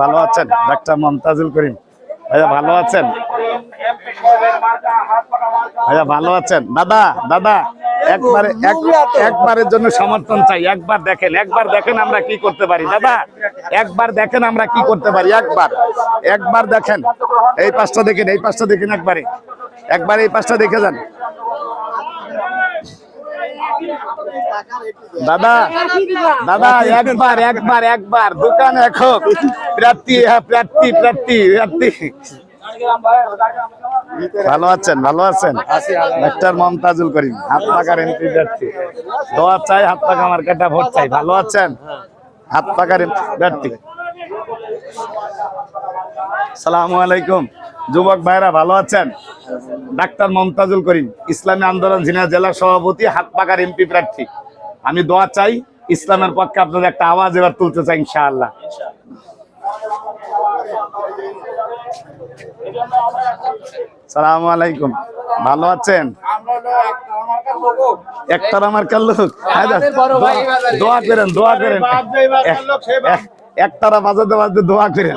ভালো আছেন ডাক্তার মমতাজুল করিম? ভাইয়া ভালো আছেন? ভাইয়া ভালো আছেন? দাদা দাদা একবারে একবারের জন্য সমর্থন চাই। একবার দেখেন একবার দেখেন আমরা কি করতে পারি। দাদা একবার দেখেন আমরা কি করতে পারি। একবার একবার দেখেন। এই পাঁচটা দেখেন এই পাঁচটা দেখেন একবারে। একবার এই পাঁচটা দেখে যান। দাদা দাদা, একবার একবার একবার, দোকান একক প্রার্থী হ্যাঁ প্রার্থী প্রার্থী প্রার্থী। ভালো আছেন ভালো আছেন? ডাক্তার মমতাজুল করিম, হাত পাকার এমপি প্রার্থী। দোয়া চাই, হাত পাকা আমার কাটা ভোট চাই। ভালো আছেন? হাত পাকার এমপি প্রার্থী। সালামু আলাইকুম। যুবক ভাইরা, ভালো আছেন? ডাক্তার মমতাজুল করিম, ইসলামী আন্দোলন ঝিনা জেলা সভাপতি, হাত পাকার এমপি প্রার্থী। আমি দোয়া চাই ইসলামের পক্ষে আপনাদের একটা আওয়াজ এবার তুলতে চাই ইনশাআল্লাহ। সালামু আলাইকুম। ভালো আছেন? একটার আমার লোক? দোয়া করেন দোয়া করেন। এক- একটারা বাজাতে বাজাতে দোয়া করেন।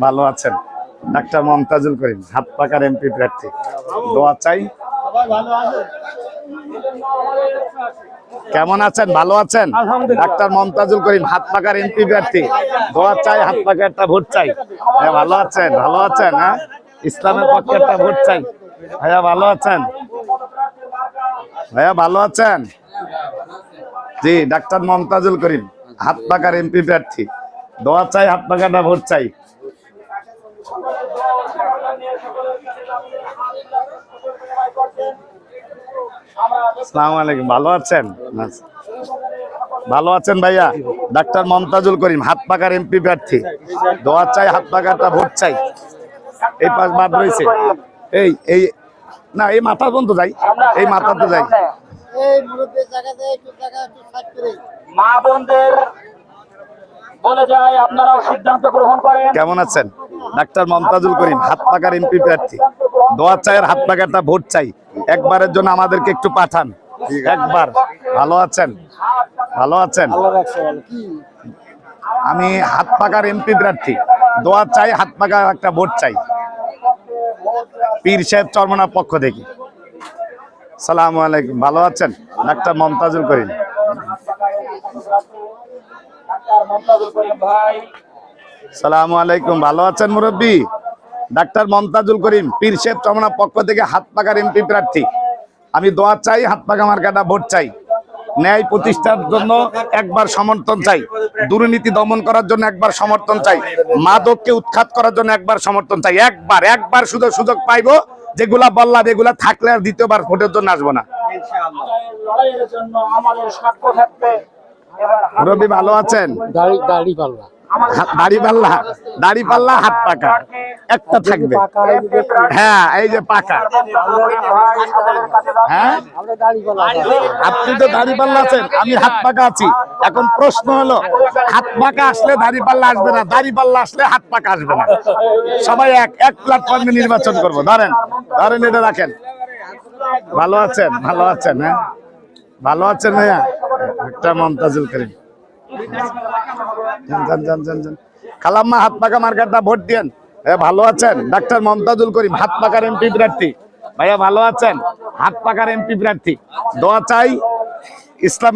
ভালো আছেন। ডাক্তার মমতাজুল করিম হাত পাকার এমপি প্রার্থী। দোয়া চাই। কেমন আছেন? ভালো আছেন? ডাক্তার মমতাজুল করিম হাত পাকার এমপি প্রার্থী। দোয়া চাই হাত পাকা একটা ভোট চাই। হ্যাঁ ভালো আছেন ভালো আছেন হ্যাঁ? ইসলামের পক্ষে একটা ভোট চাই। ভাইয়া ভালো আছেন? ভাইয়া ভালো আছেন? জি ডাক্তার মমতাজুল করিম হাত পাকার এমপি প্রার্থী। দোয়া চাই হাত পাকাটা ভোট চাই। আসসালামু আলাইকুম। ভালো আছেন? ভালো আছেন ভাইয়া? ডাক্তার মমতাজুল করিম হাত পাকার এমপি প্রার্থী। দোয়া চাই হাত পাকাটা ভোট চাই। এই পাশ বাদ রয়েছে। এই এই না এই মাথা পর্যন্ত যাই। এই মাথাতে যাই। মা বোনদের বলে যায় আপনারাও সিদ্ধান্ত গ্রহণ করেন। কেমন আছেন? ডাক্তার মমতাজুল করিম হাত পাকার এমপি প্রার্থী। দোয়া চায়ের হাত পাকাটা ভোট চাই। একবারের জন্য আমাদেরকে একটু পাঠান। একবার। ভালো আছেন? ভালো আছেন? আমি হাত পাকার এমপি প্রার্থী। দোয়া চাই হাত পাকা একটা ভোট চাই। পীর সাহেব চরমনার পক্ষ থেকে। সালামু আলাইকুম। ভালো আছেন? ডাক্তার মমতাজুল করিম। সালামু আলাইকুম। ভালো আছেন মুরব্বী? ডাক্তার মমতাজুল করিম পীর শেখ চমনার পক্ষ থেকে হাত পাকার এমপি প্রার্থী। আমি দোয়া চাই হাত পাকা মার্কাটা ভোট চাই। ন্যায় প্রতিষ্ঠার জন্য একবার সমর্থন চাই। দুর্নীতি দমন করার জন্য একবার সমর্থন চাই। মাদককে উৎখাত করার জন্য একবার সমর্থন চাই। একবার একবার শুধু সুযোগ পাইবো যেগুলা বললাম এগুলা থাকলে আর দ্বিতীয়বার ভোটের জন্য আসব না। মুরব্বী ভালো আছেন? দাড়ি দাড়ি পাল্লা হা- দাড়ি পাল্লা দাড়ি পাল্লা হাত পাকা। একটা থাকবে। হ্যাঁ এই যে পাকা। হ্যাঁ? আপনি তো দাড়ি পাল্লা আছেন আমি হাত পাকা আছি। এখন প্রশ্ন হলো হাত পাকা আসলে দাড়ি পাল্লা আসবে না? দাড়ি পাল্লা আসলে হাত পাকা আসবে না? সবাই এক এক প্ল্যাটফর্মে নির্বাচন করব। ধরেন ধরেন এটা রাখেন। ভালো আছেন? ভালো আছেন হ্যাঁ? ভালো আছেন ভাইয়া? একটা মমতাজুল করিম। খালাম্মা হাত পাকা মার্কারটা ভোট দিয়েন। এ, ভালো আছেন? ডাক্তার মমতাজুল করিম হাত পাকার এমপি প্রার্থী। ভাইয়া ভালো আছেন? হাত পাকার এমপি প্রার্থী। দোয়া চাই ইসলাম